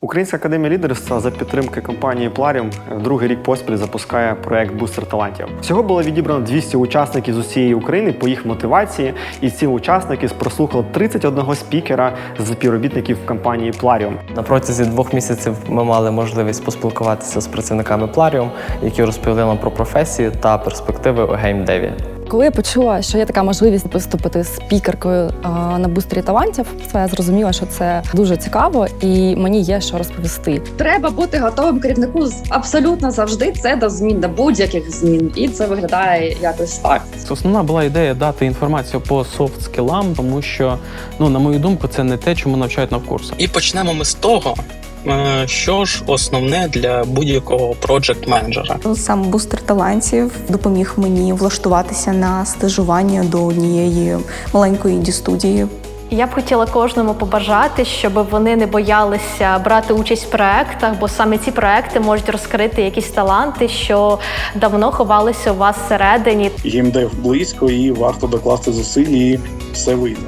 Українська академія лідерства за підтримки компанії Plarium другий рік поспіль запускає проект Бустер талантів. Всього було відібрано 200 учасників з усієї України по їх мотивації, і ці учасники прослухали 31 спікера з співробітників компанії Plarium. На протязі двох місяців ми мали можливість поспілкуватися з працівниками Plarium, які розповіли нам про професії та перспективи у геймдеві. Коли я почула, що є така можливість виступити спікеркою а, на бустері талантів, то я зрозуміла, що це дуже цікаво і мені є що розповісти. Треба бути готовим керівнику з- абсолютно завжди. Це до змін, до будь-яких змін, і це виглядає якось так. Основна була ідея дати інформацію по софт скілам, тому що, ну на мою думку, це не те, чому навчають на курсах. І почнемо ми з того, що ж основне для будь-якого проджект менеджера. Сам бустер талантів допоміг мені влаштуватися на стажування до однієї маленької інді студії. Я б хотіла кожному побажати, щоб вони не боялися брати участь в проектах, бо саме ці проекти можуть розкрити якісь таланти, що давно ховалися у вас всередині. геймдев близько і варто докласти зусиль, і все вийде.